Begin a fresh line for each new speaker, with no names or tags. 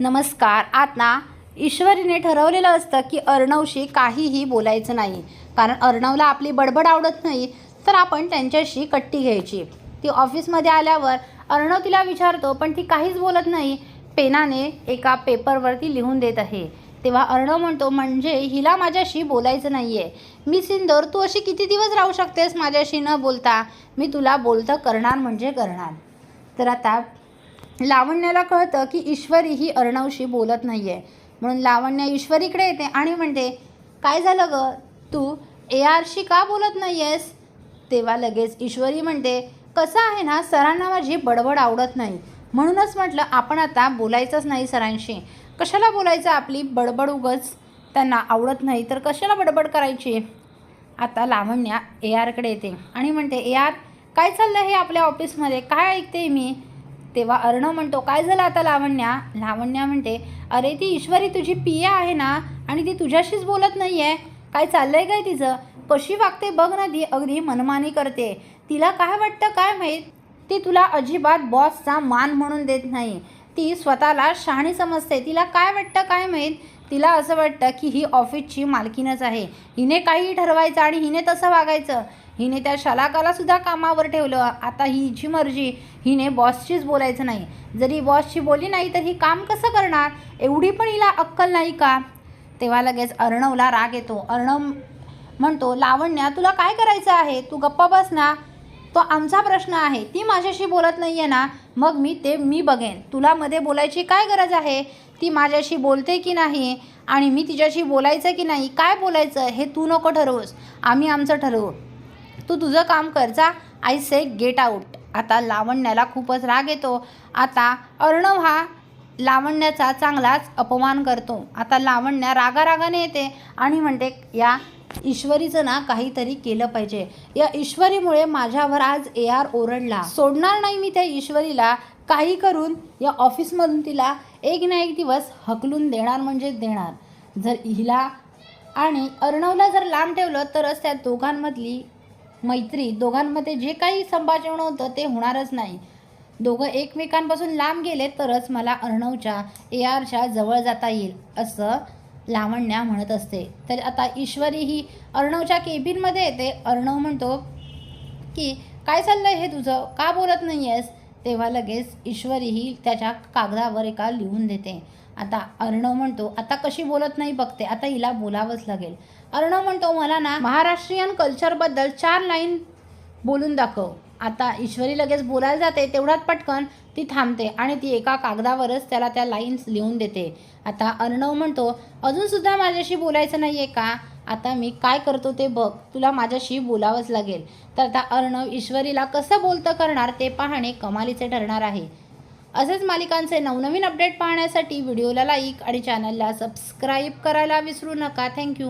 नमस्कार. आता ईश्वरीने ठरवलेलं असतं की अर्णवशी काहीही बोलायचं नाही. कारण अर्णवला आपली बडबड आवडत नाही तर आपण त्यांच्याशी कट्टी घ्यायची. ती ऑफिसमध्ये आल्यावर अर्णव तिला विचारतो पण ती काहीच बोलत नाही. पेनाने एका पेपरवरती लिहून देत आहे. तेव्हा अर्णव म्हणतो म्हणजे हिला माझ्याशी बोलायचं नाही आहे मी सिंदर तू अशी किती दिवस राहू शकतेस माझ्याशी न बोलता? मी तुला बोलतं करणार म्हणजे करणार. तर आता लावण्याला कळतं की ईश्वरी ही अर्णवशी बोलत नाही आहे म्हणून लावण्य ईश्वरीकडे येते आणि म्हणते काय झालं ग? तू ए आरशी का बोलत नाही आहेस तेव्हा लगेच ईश्वरी म्हणते कसं आहे ना सरांना माझी बडबड आवडत नाही. म्हणूनच म्हटलं आपण आता बोलायचंच नाही सरांशी. कशाला बोलायचं? आपली बडबड उगच त्यांना आवडत नाही. तर कशाला बडबड करायची? आता लावण्या ए आरकडे येते आणि म्हणते ए आर काय चाललं हे आपल्या ऑफिसमध्ये? काय ऐकते मी? तेव्हा अर्णव म्हणतो काय झालं आता लावण्या? लावण्या म्हणते अरे ती ईश्वरी तुझी पिया आहे ना आणि ती तुझ्याशीच बोलत नाही आहे काय चाललंय काय तिचं? कशी वागते बघ ना ती अगदी मनमानी करते. तिला काय वाटतं काय माहीत? ती तुला अजिबात बॉसचा मान म्हणून देत नाही. ती स्वतःला शहाणी समजते. तिला काय वाटतं काय माहीत? तिला असं वाटतं की ही ऑफिसची मालकीनच आहे. हिने काही ठरवायचं आणि हिने तसं वागायचं. हिने त्या शलाकाला सुद्धा कामावर ठेवलं. आता हिची मर्जी हिने बॉसशीच बोलायचं नाही. जरी बॉसशी बोली नाही तर ही काम कसं करणार? एवढी पण हिला अक्कल नाही का? तेव्हा लगेच अर्णवला राग येतो. अर्णव म्हणतो लावण्या तुला काय करायचं आहे? तू गप्पा बस ना. तो आमचा प्रश्न आहे. ती माझ्याशी बोलत नाही आहे ना. मग मी ते मी बघेन. तुला मध्ये बोलायची काय गरज आहे? ती माझ्याशी बोलते की नाही? आणि मी तिच्याशी बोलायचं की नाही? काय बोलायचं? हे तू नको ठरवूस. आम्ही आमचं ठरवू. तू तुझं काम कर जा. आय से गेट आऊट आता लावण्याला खूपच राग येतो. आता अर्णव हा लावण्याचा चांगलाच अपमान करतो. आता लावण्या रागारागाने येते आणि म्हणते या ईश्वरीचं ना काहीतरी केलं पाहिजे. या ईश्वरीमुळे माझ्यावर आज ए आर ओरडला. सोडणार नाही मी त्या ईश्वरीला. काही करून या ऑफिसमधून तिला एक ना एक दिवस हकलून देणार म्हणजे देणार. जर हिला आणि अर्णवला जर लांब ठेवलं तरच त्या दोघांमधली मैत्री दोघांमध्ये जे काही संभाषण होतं ते होणारच नाही. दोघं एकमेकांपासून लांब गेले तरच मला अर्णवच्या ए आरच्या जवळ जाता येईल असं लावण्या म्हणत असते. तर आता ईश्वरी ही अर्णवच्या केबिनमध्ये येते. अर्णव म्हणतो की काय चाललं आहे हे तुझं? का बोलत नाही आहेस तेव्हा लगेच ईश्वरीही त्याच्या कागदावर एका लिहून देते. आता अर्णव म्हणतो आता कशी बोलत नाही बघते आता हिला बोलावंच लागेल. अर्णव म्हणतो मला ना महाराष्ट्रीयन कल्चरबद्दल चार लाईन बोलून दाखव. आता ईश्वरी लगेच बोलायला जाते तेवढ्यात पटकन ती थांबते आणि ती एका कागदावरच त्याला त्या लाईन्स लिहून देते. आता अर्णव म्हणतो अजूनसुद्धा माझ्याशी बोलायचं नाही आहे का? आता मी काय करतो ते बघ. तुला माझ्याशी बोलावंच लागेल. तर आता अर्णव ईश्वरीला कसं बोलतं करणार ते पाहणे कमालीचे ठरणार आहे. असेच मालिकांचे नवनवीन अपडेट पाहण्यासाठी व्हिडिओला लाईक आणि चॅनलला सबस्क्राईब करायला विसरू नका. थँक्यू